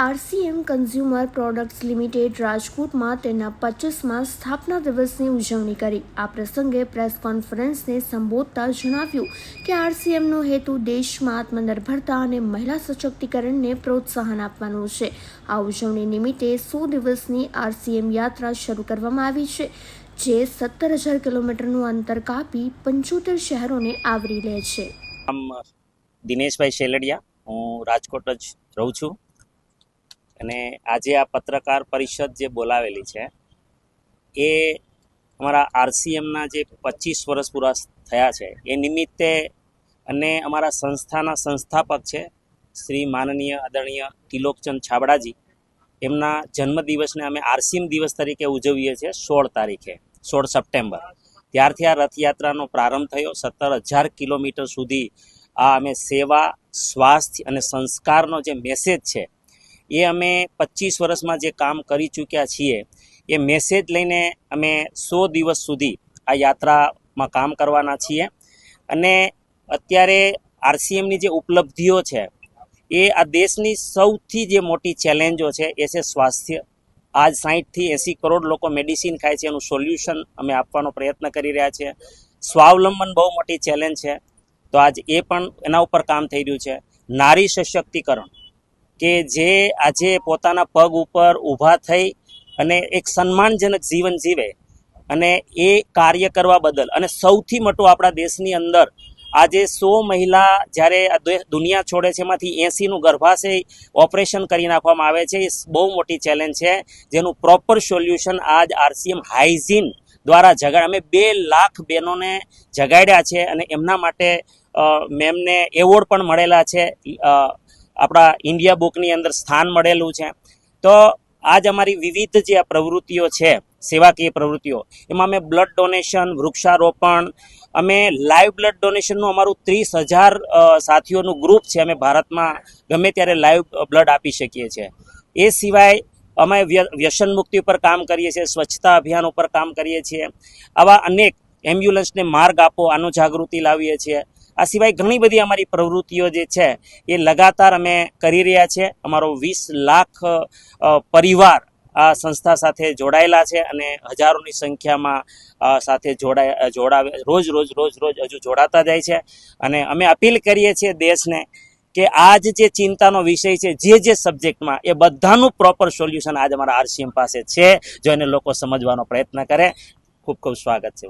RCM consumer products limited રાજકોટમાં તેના પચીસમાં સ્થાપના દિવસની ઉજવણી કરી. આ પ્રસંગે પ્રેસ કોન્ફરન્સને સંબોધતા જણાવ્યું કે આરસીએમનો હેતુ દેશમાં આત્મનિર્ભરતા અને મહિલા સશક્તિકરણને પ્રોત્સાહન આપવાનો છે. આ ઉજવણી નિમિત્તે સો દિવસની આરસીએમ યાત્રા શરૂ કરવામાં આવી છે, જે સત્તર હજાર કિલોમીટરનું અંતર કાપી પંચોતેર શહેરોને આવરી લે છે. દિનેશભાઈ શેલડિયા, હું રાજકોટ જ રહું છું. અને આજે આ પત્રકાર પરિષદ જે બોલાવેલી છે, એ અમારા આરસીએમના જે પચીસ વર્ષ પૂરા થયા છે, એ નિમિત્તે અને અમારા સંસ્થાના સંસ્થાપક છે, શ્રી માનનીય આદરણીય તિલોકચંદ છાબડાજી, એમના જન્મદિવસને અમે આરસીએમ દિવસ તરીકે ઉજવીએ છીએ સોળ તારીખે, સોળ સપ્ટેમ્બર. ત્યારથી આ રથયાત્રાનો પ્રારંભ થયો, સત્તર હજાર કિલોમીટર સુધી આ અમે સેવા, સ્વાસ્થ્ય અને સંસ્કારનો જે મેસેજ છે એ અમે પચીસ વર્ષમાં જે કામ કરી ચૂક્યા છીએ, એ મેસેજ લઈને અમે સો દિવસ સુધી આ યાત્રામાં કામ કરવાના છીએ. અને અત્યારે આરસીએમની જે ઉપલબ્ધિઓ છે, એ આ દેશની સૌથી જે મોટી ચેલેન્જો છે, એ છે સ્વાસ્થ્ય. આજ સાહીઠથી એંસી કરોડ લોકો મેડિસિન ખાય છે, એનું સોલ્યુશન અમે આપવાનો પ્રયત્ન કરી રહ્યા છીએ સ્વાવલંબન બહુ મોટી ચેલેન્જ છે. તો આજ એ પણ એના ઉપર કામ થઈ રહ્યું છે. નારી સશક્તિકરણ. કે જે આજે પોતાના પગ ઉપર ઊભા થઈ અને એક સન્માનજનક જીવન જીવે અને એ કાર્ય કરવા બદલ અને સૌથી મોટું આપણા દેશની અંદર આજે સો મહિલા જ્યારે દુનિયા છોડે છે, એમાંથી એંસીનું ગર્ભાશય ઓપરેશન કરી નાખવામાં આવે છે. એ બહુ મોટી ચેલેન્જ છે. જેનું પ્રોપર સોલ્યુશન આજ આરસીએમ હાઇજીન દ્વારા જગાડ અમે બે લાખ બહેનોને જગાડ્યા છે અને એમના માટે મેમને એવોર્ડ પણ મળેલા છે. આપણા ઇન્ડિયા બુકની અંદર સ્થાન મળેલું છે. તો આજ અમારી વિવિધ જે આ પ્રવૃત્તિઓ છે, સેવાકીય પ્રવૃત્તિઓ, એમાં અમે બ્લડ ડોનેશન વૃક્ષારોપણ, અમે લાઈવ બ્લડ ડોનેશનનું અમારું ત્રીસ હજાર સાથીઓનું ગ્રુપ છે અમે ભારતમાં ગમે ત્યારે લાઈવ બ્લડ આપી શકીએ છીએ. એ સિવાય અમે વ્ય- વ્યસન મુક્તિ ઉપર કામ કરીએ છીએ, સ્વચ્છતા અભિયાન ઉપર કામ કરીએ છીએ. આવા અનેક એમ્બ્યુલન્સને માર્ગ આપો, આનો જાગૃતિ લાવીએ છીએ. આ સિવાય ઘણી બધી અમારી પ્રવૃત્તિઓ જે છે, એ લગાતાર અમે કરી રહ્યા છીએ અમારો વીસ લાખ પરિવાર આ સંસ્થા સાથે જોડાયેલા છે અને હજારોની સંખ્યામાં સાથે જોડાય જોડાવે, રોજ રોજ રોજ રોજ હજુ જોડાતા જાય છે. અને અમે અપીલ કરીએ છીએ દેશને કે આજ જે ચિંતાનો વિષય છે, જે જે સબ્જેક્ટમાં, એ બધાનું પ્રોપર સોલ્યુશન આજ અમારા આરસીએમ પાસે છે, જો એને લોકો સમજવાનો પ્રયત્ન કરે. ખૂબ ખૂબ સ્વાગત છે.